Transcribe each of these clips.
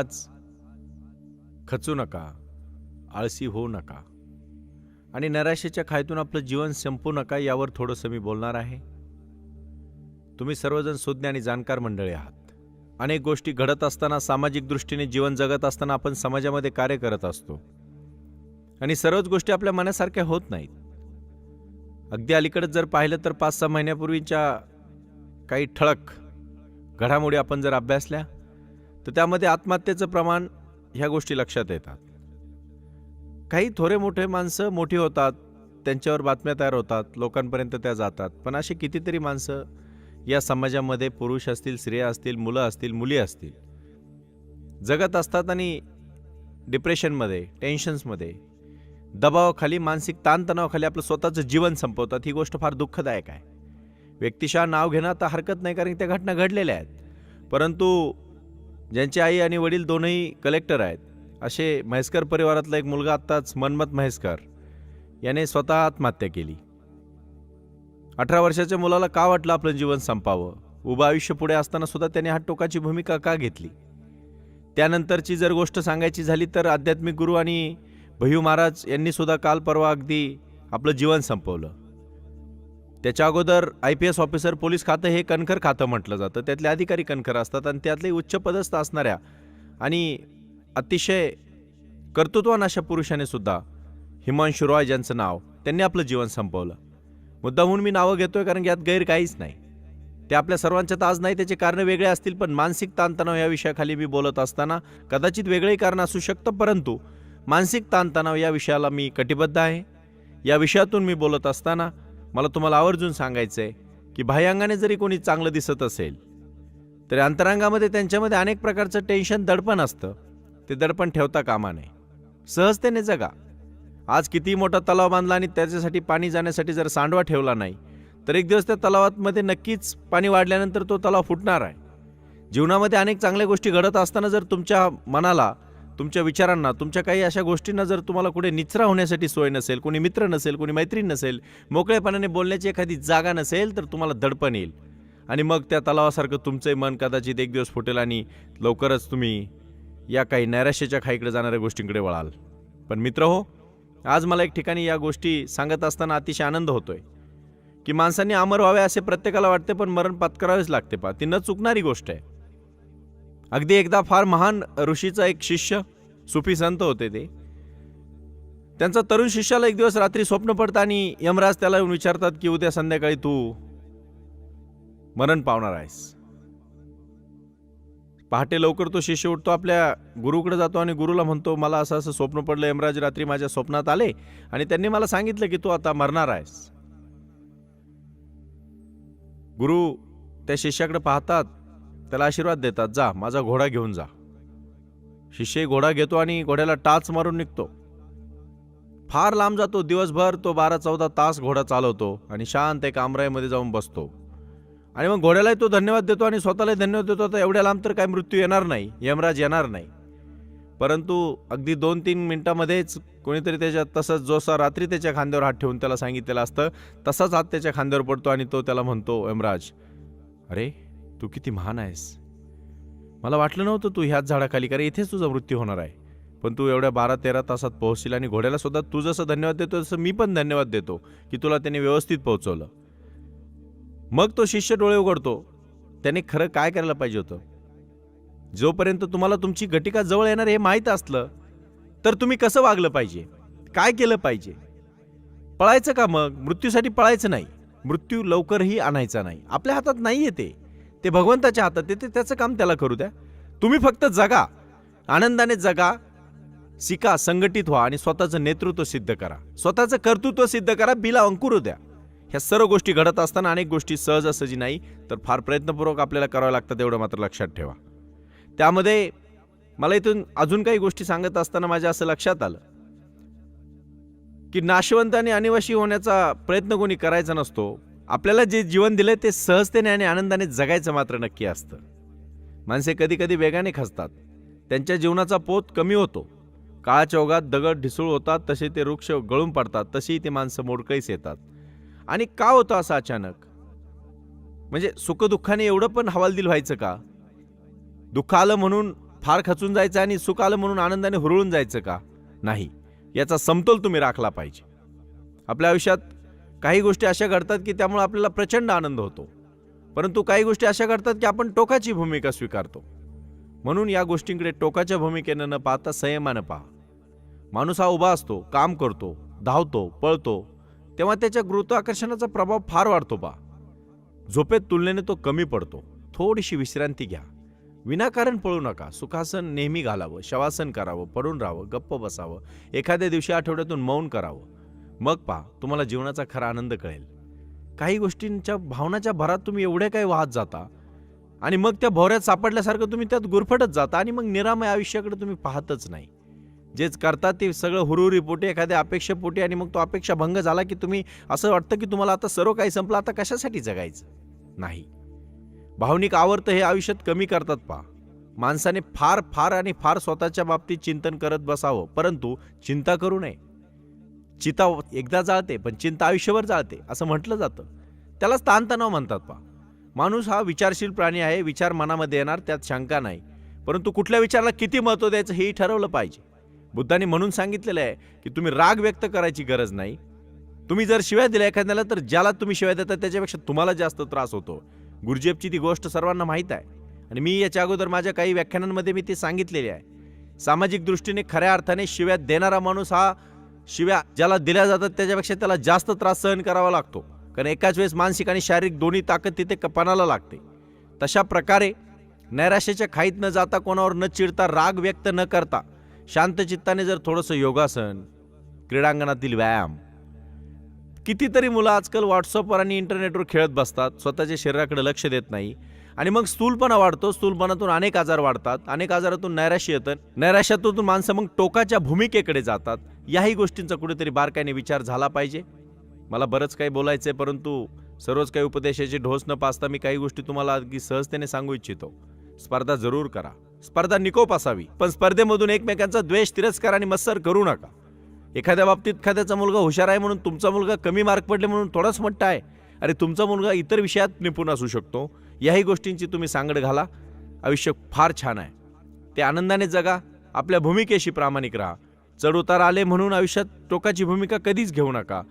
आज खचू नका आळसी होऊ नका आणि नराशेच्या खायतून आपलं जीवन संपू नका यावर थोडंसं मी बोलणार आहे. तुम्ही सर्वजण सुज्ञ आणि जाणकार मंडळी आहात. अनेक गोष्टी घडत असताना सामाजिक दृष्टीने जीवन जगत असताना आपण समाजामध्ये कार्य करत असतो. आणि सर्वच गोष्टी आपल्या मनासारख्या होत नाहीत. अगदी अलीकडे जर पाहिलं तर पाच सहा महिन्यापूर्वीच्या काही ठळक घडामोडी आपण जर अभ्यासल्या तर त्यामध्ये आत्महत्येचं प्रमाण ह्या गोष्टी लक्षात येतात. काही थोरे मोठे माणसं मोठी होतात त्यांच्यावर बातम्या तयार होतात लोकांपर्यंत त्या जातात. पण अशी कितीतरी माणसं या समाजामध्ये पुरुष असतील स्त्रिया असतील मुलं असतील मुली असतील. जगत असतात आणि डिप्रेशनमध्ये टेन्शन्समध्ये दबावाखाली मानसिक ताणतणावाखाली आपलं स्वतःचं जीवन संपवतात. ही गोष्ट फार दुःखदायक आहे. व्यक्तिशः नाव घेणं आता हरकत नाही कारण त्या घटना घडलेल्या आहेत. परंतु ज्यांचे आई आणि वडील दोनही कलेक्टर आहेत. असे म्हैसकर परिवारातला एक मुलगा आत्ताच मनमत म्हैसकर याने स्वतः आत्महत्या केली. अठरा वर्षाच्या मुलाला का वाटलं आपलं जीवन संपावं? उभं आयुष्य पुढे असताना सुद्धा त्याने हात टोकाची भूमिका का घेतली? त्यानंतरची जर गोष्ट सांगायची झाली तर आध्यात्मिक गुरु आणि भैयू महाराज यांनी सुद्धा काल परवा अगदी आपलं जीवन संपवलं. त्याच्या अगोदर I P S officer police खातं हे कणखर खातं म्हटलं जातं. त्यातले अधिकारी कणखर असतात आणि त्यातले उच्च पदस्थ असणाऱ्या आणि अतिशय कर्तृत्वान अशा पुरुषाने सुद्धा हिमांशु रॉय ज्यांचं नाव त्यांनी आपलं जीवन संपवलं. मुद्दाहून मी नावं घेतोय कारण यात गैर काहीच नाही. ते आपल्या सर्वांच्या आज नाही त्याचे कारण वेगळे असतील पण मानसिक ताणतणाव या विषयाखाली मी बोलत असताना कदाचित वेगळे कारण असू शकतं परंतु मानसिक ताणतणाव या विषयाला मी कटिबद्ध आहे. या विषयातून मी बोलत असताना मला तुम्हाला आवर्जून सांगायचं आहे की बाह्यांगाने जरी कोणी चांगलं दिसत असेल तरी अंतरांगामध्ये त्यांच्यामध्ये अनेक प्रकारचं टेन्शन दडपण असतं. ते दडपण ठेवता कामा नये. सहजतेने जगा. आज किती मोठा तलाव बांधला आणि त्याच्यासाठी पाणी जाण्यासाठी जर सांडवा ठेवला नाही तर एक दिवस त्या तलावामध्ये नक्कीच पाणी वाढल्यानंतर तो तलाव फुटणार आहे. जीवनामध्ये अनेक चांगल्या गोष्टी घडत असताना जर तुमच्या मनाला तुमच्या विचारांना तुमच्या काही अशा गोष्टींना जर तुम्हाला कुठे निचरा होण्यासाठी सोय नसेल कोणी मित्र नसेल कोणी मैत्रीण नसेल मोकळेपणाने बोलण्याची एखादी जागा नसेल तर तुम्हाला दडपण येईल. आणि मग त्या तलावासारखं तुमचंही मन कदाचित एक दिवस फुटेल आणि लवकरच तुम्ही या काही नैराश्याच्या खाईकडे जाणाऱ्या गोष्टींकडे वळाल. पण मित्र हो आज मला एक ठिकाणी या गोष्टी सांगत असताना अतिशय आनंद होतोय. की माणसांनी अमर व्हावे असे प्रत्येकाला वाटते पण मरण पत्करावेच लागते पा ती न चुकणारी गोष्ट आहे. अगदी एकदा फार महान ऋषीचा एक शिष्य सुफी संत होते ते. त्यांचा तरुण शिष्याला एक दिवस रात्री स्वप्न पडतं आणि यमराज त्याला येऊन विचारतात की उद्या संध्याकाळी तू मरण पावणार आहेस. पहाटे लवकर तो शिष्य उठतो आपल्या गुरुकडे जातो आणि गुरुला म्हणतो मला असं असं स्वप्न पडलं यमराज रात्री माझ्या स्वप्नात आले आणि त्यांनी मला सांगितलं की तू आता मरणार आहेस. गुरु त्या शिष्याकडे पाहतात त्याला आशीर्वाद देतात जा माझा घोडा घेऊन जा. शिष्य घोडा घेतो आणि घोड्याला टाच मारून निघतो. फार लांब जातो दिवसभर तो बारा चौदा तास घोडा चालवतो आणि शांत एक आमराईमध्ये जाऊन बसतो. आणि मग घोड्यालाही तो धन्यवाद देतो आणि स्वतःलाही धन्यवाद देतो तर एवढ्या लांब तर काय मृत्यू येणार नाही यमराज येणार नाही. परंतु अगदी दोन तीन मिनटामध्येच कोणीतरी त्याच्या तसंच जोसा रात्री त्याच्या खांद्यावर हात ठेवून त्याला सांगितलेलं असतं तसाच हात त्याच्या खांद्यावर पडतो आणि तो त्याला म्हणतो यमराज अरे तू किती महान आहेस. मला वाटलं नव्हतं तू ह्याच झाडाखाली कारण इथेच तुझा मृत्यू होणार आहे. पण तू एवढ्या बारा तेरा तासात पोहोचशील आणि घोड्याला सुद्धा तू जसं धन्यवाद देतो तसं मी पण धन्यवाद देतो की तुला त्याने व्यवस्थित पोहोचवलं. मग तो शिष्य डोळे उघडतो. त्याने खरं काय करायला पाहिजे होतं? जोपर्यंत तुम्हाला तुमची घटिका जवळ येणार हे माहीत असलं तर तुम्ही कसं वागलं पाहिजे? काय केलं पाहिजे? पळायचं का मग? मृत्यूसाठी पळायचं नाही. मृत्यू लवकरही आणायचा नाही. आपल्या हातात नाही येते ते भगवंताच्या हातात येते त्याचं काम त्याला करू द्या. तुम्ही फक्त जगा. आनंदाने जगा. शिका संघटित व्हा आणि स्वतःचं नेतृत्व सिद्ध करा. स्वतःचं कर्तृत्व सिद्ध करा बिला अंकुरू द्या. ह्या सर्व गोष्टी घडत असताना अनेक गोष्टी सहजासहजी नाही तर फार प्रयत्नपूर्वक आपल्याला करावं लागतात एवढं मात्र लक्षात ठेवा. त्यामध्ये मला इथून अजून काही गोष्टी सांगत असताना माझ्या असं लक्षात आलं. की नाशवंत आणि अनिवासी होण्याचा प्रयत्न कोणी करायचा नसतो आपल्याला जे जीवन दिलंय ते सहजतेने आणि आनंदाने जगायचं मात्र नक्की असतं. माणसे कधी कधी वेगाने खचतात त्यांच्या जीवनाचा पोत कमी होतो. काळाच्या ओघात दगड ढिसूळ होतात तसे ते वृक्ष गळून पडतात तशी ते माणसं मोडकळीस येतात. आणि का होतं असं अचानक? म्हणजे सुखदुःखाने एवढं पण हवालदिल व्हायचं का? दुःख आलं म्हणून फार खचून जायचं आणि सुख आलं म्हणून आनंदाने हुरळून जायचं का? नाही. याचा समतोल तुम्ही राखला पाहिजे. आपल्या आयुष्यात काही गोष्टी अशा घडतात की त्यामुळे आपल्याला प्रचंड आनंद होतो. परंतु काही गोष्टी अशा घडतात की आपण टोकाची भूमिका स्वीकारतो. म्हणून या गोष्टींकडे टोकाच्या भूमिकेनं न पाहता संयमानं पहा. माणूस हा उभा असतो काम करतो धावतो पळतो. तेव्हा त्याच्या गुरुत्वाकर्षणाचा प्रभाव फार वाढतो पा झोपेत तुलनेने तो कमी पडतो. थोडीशी विश्रांती घ्या. विनाकारण पळू नका. सुखासन नेहमी घालावं. शवासन करावं. पडून राहावं. गप्प बसावं. एखाद्या दिवशी आठवड्यातून मौन करावं. मग पहा तुम्हाला जीवनाचा खरा आनंद कळेल. काही गोष्टींच्या भावनाच्या भरात तुम्ही एवढे काही वाहत जाता आणि मग त्या भोऱ्यात सापडल्यासारखं तुम्ही त्यात गुरफटत जाता आणि मग निरामय आयुष्याकडे तुम्ही पाहतच नाही. जेच करतात ते सगळं हुरुरी पोटी एखाद्या अपेक्षेपोटी आणि मग तो अपेक्षा भंग झाला की तुम्ही असं वाटतं की तुम्हाला आता सर्व काही संपलं आता कशासाठी जगायचं? नाही. भावनिक आवर्त हे आयुष्यात कमी करतात पा माणसाने फार फार आणि फार स्वतःच्या बाबतीत चिंतन करत बसावं परंतु चिंता करू नये. चिता एकदा जाळते पण चिंता आयुष्यभर जाळते असं म्हटलं जातं. त्यालाच ताणतणाव म्हणतात पा माणूस हा विचारशील प्राणी आहे विचार मनामध्ये येणार त्यात शंका नाही. परंतु कुठल्या विचाराला किती महत्त्व द्यायचं हेही ठरवलं पाहिजे. बुद्धाने म्हणून सांगितलेलं आहे की तुम्ही राग व्यक्त करायची गरज नाही. तुम्ही जर शिव्या दिल्या एखाद्याला तर ज्याला तुम्ही शिव्या देता त्याच्यापेक्षा तुम्हाला जास्त त्रास होतो. गुरुजेबची ती गोष्ट सर्वांना माहीत आहे. आणि मी याच्या अगोदर माझ्या काही व्याख्यानांमध्ये मी ती सांगितलेली आहे. सामाजिक दृष्टीने खऱ्या अर्थाने शिव्या देणारा माणूस हा शिव्या ज्याला दिल्या जातात त्याच्यापेक्षा त्याला जास्त त्रास सहन करावा लागतो. कारण एकाच वेळेस मानसिक आणि शारीरिक दोन्ही ताकद तिथे कपानाला लागते. तशा प्रकारे नैराश्याच्या खाईत न जाता कोणावर न चिडता राग व्यक्त न करता शांत चित्ताने जर थोडंसं योगासन क्रीडांगणातील व्यायाम कितीतरी मुलं आजकाल व्हॉट्सअपवर आणि इंटरनेटवर खेळत बसतात. स्वतःच्या शरीराकडे लक्ष देत नाही. आणि मग स्थूलपणा वाढतो. स्थूलपणातून अनेक आजार वाढतात. अनेक आजारातून नैराश्य येतं. नैराश्यातून माणसं मग टोकाच्या भूमिकेकडे जातात. याही गोष्टींचा कुठेतरी बारकाईने विचार झाला पाहिजे. मला बरंच काही बोलायचं आहे परंतु सर्वच काही उपदेशाचे ढोस न पाचता मी काही गोष्टी तुम्हाला अगदी सहजतेने सांगू इच्छितो. स्पर्धा जरूर करा. स्पर्धा निकोप असावी. पण स्पर्धेमधून एकमेकांचा द्वेष तिरस्कार आणि मत्सर करू नका. एखाद्या बाबतीत एखाद्याचा मुलगा हुशार आहे म्हणून तुमचा मुलगा कमी मार्क पडले म्हणून थोडाच मोठा आहे. अरे तुमचा मुलगा इतर विषयात निपुण असू शकतो. याही गोष्टींची तुम्ही सांगड घाला. आयुष्य फार छान आहे. ते आनंदाने जगा आपल्या भूमिकेशी प्रामाणिक राहा. चढउतार आले म्हणून आयुष्यात टोकाची भूमिका कधीच घेऊ नका.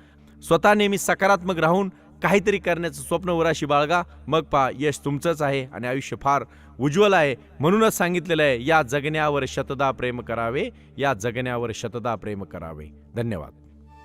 स्वतः नेहमी सकारात्मक राहून काहीतरी करण्याचं स्वप्न उराशी बाळगा. मग पहा यश तुमचंच आहे आणि आयुष्य फार उज्ज्वल आहे म्हणूनच सांगितलेलं आहे या जगण्यावर शतदा प्रेम करावे या जगण्यावर शतदा प्रेम करावे. धन्यवाद.